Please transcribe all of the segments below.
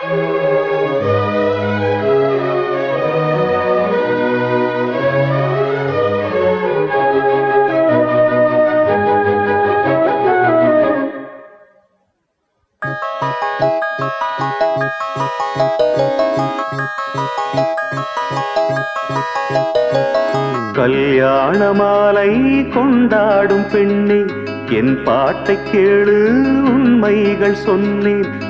கல்யாண மாலை கொண்டாடும் பெண்ணே என் பாட்டை கேளு உண்மைகள் சொன்னேன்.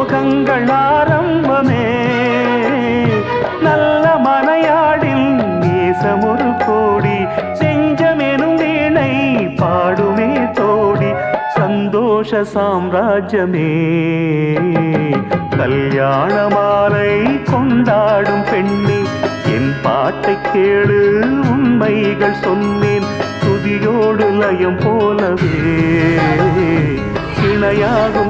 மோகங்கள் ஆரம்பமே. நல்ல மனையாடில் நேசமொரு கோடி செஞ்சமெனும் வீணை பாடுமே தோடி சந்தோஷ சாம்ராஜ்யமே. கல்யாண மாலை கொண்டாடும் பெண்ணே என் பாட்டை கேளு உண்மைகள் சொன்னேன் துதியோடு லயம் போலவே. இணையாகும்